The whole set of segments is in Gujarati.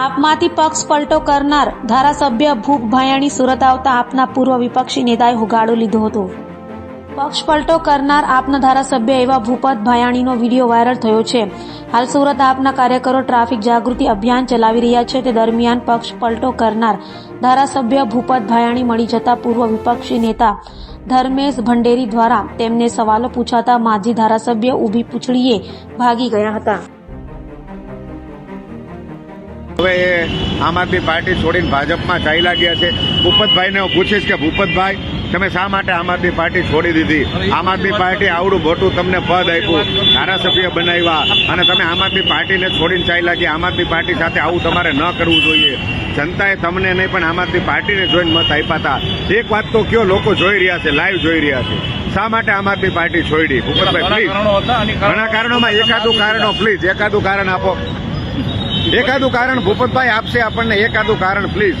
કામમાંથી પક્ષ પલટો કરનાર ધારાસભ્ય ભૂપ ભાયાણી સુરત આવતા આપના પૂર્વ વિપક્ષી નેતાએ હુગાડો લીધો હતો. પક્ષ પલટો કરનાર આપના ધારાસભ્ય એવા ભૂપત ભાયાણીનો વીડિયો વાયરલ થયો છે. હાલ સુરત આપના કાર્યકરો ટ્રાફિક જાગૃતિ અભિયાન ચલાવી રહ્યા છે. તે દરમિયાન પક્ષ પલટો કરનાર ધારાસભ્ય ભૂપત ભાયાણી મળી જતા પૂર્વ વિપક્ષી નેતા ધર્મેશ ભંડેરી દ્વારા તેમને સવાલો પૂછાતા માજી ધારાસભ્ય ઊભી પૂંછડીએ ભાગી ગયા હતા. હવે આમ આદમી પાર્ટી છોડીને ભાજપમાં ચાલ્યા ગયા છે. ભૂપતભાઈને હું પૂછીશ કે ભૂપતભાઈ તમે શા માટે આમ આદમી પાર્ટી છોડી દીધી? આમ આદમી પાર્ટી આવડું મોટું તમને પદ આપ્યું ધારાસભ્ય બનાવ્યા અને તમે આમ આદમી પાર્ટીને છોડીને ચાલ્યા ગયા આમ આદમી પાર્ટી સાથે આવું તમારે ન કરવું જોઈએ. જનતાએ તમને નહીં પણ આમ આદમી પાર્ટીને જોઈને મત આપ્યા હતા. એક વાત તો કયો લોકો જોઈ રહ્યા છે લાઈવ જોઈ રહ્યા છે. શા માટે આમ આદમી પાર્ટી છોડી? ભૂપતભાઈ પ્લીઝ ઘણા કારણોમાં એકાદું કારણો પ્લીઝ એકાદું કારણ આપો. એકાદું કારણ ભૂપતભાઈ આપશે આપણને. એકાદું કારણ પ્લીઝ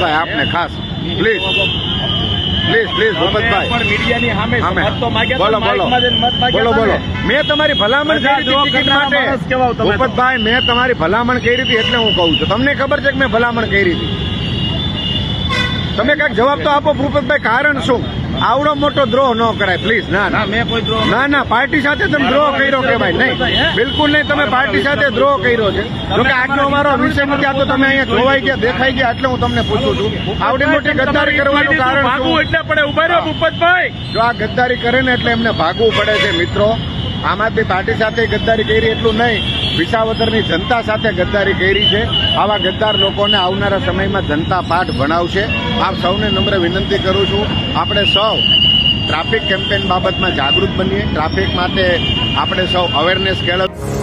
ભૂપતભાઈ આપને ખાસ. Please please please Bhupatbhai. મીડિયાની સામે સામે. મત તો માગ્યા બોલો બોલો. બોલો બોલો. મેં તમારી ભલામણ કરી હતી ટિકિટ માટે. ભૂપતભાઈ મેં તમારી ભલામણ કરી હતી એટલે હું કહું છું. તમને ખબર છે કે મેં ભલામણ કરી હતી? તમે કંઈક જવાબ તો આપો ભૂપતભાઈ કારણ શું? આવડો મોટો દ્રોહ ન કરાય પ્લીઝ ના ના. મેં કોઈ દ્રોહ ના ના પાર્ટી સાથે તમે દ્રોહ કર્યો કહેવાય. નહીં બિલકુલ નહીં તમે પાર્ટી સાથે દ્રોહ કર્યો છે. જોકે આજનો અમારો વિષય નથી આ તો તમે અહીંયા જોવાઈ ગયા દેખાઈ ગયા એટલે હું તમને પૂછું છું. આવડી મોટી ગદ્દારી કરવાનું કારણ ભાગવું એટલે પડે ઊભા રહ્યો ભૂપતભાઈ. જો આ ગદ્દારી કરે ને એટલે એમને ભાગવું પડે છે મિત્રો. આમ આદમી પાર્ટી સાથે ગદ્દારી કરી એટલું નહીં. વિસાવદરની જનતા સાથે ગદ્દારી કરી છે. આવા ગદ્દાર લોકોને આવનારા સમયમાં જનતા પાઠ ભણાવશે. આપ સૌને નમ્ર વિનંતી કરું છું. આપણે સૌ ટ્રાફિક કેમ્પેન બાબતમાં જાગૃત બનીએ. ટ્રાફિક માટે આપણે સૌ અવેરનેસ કેળવીએ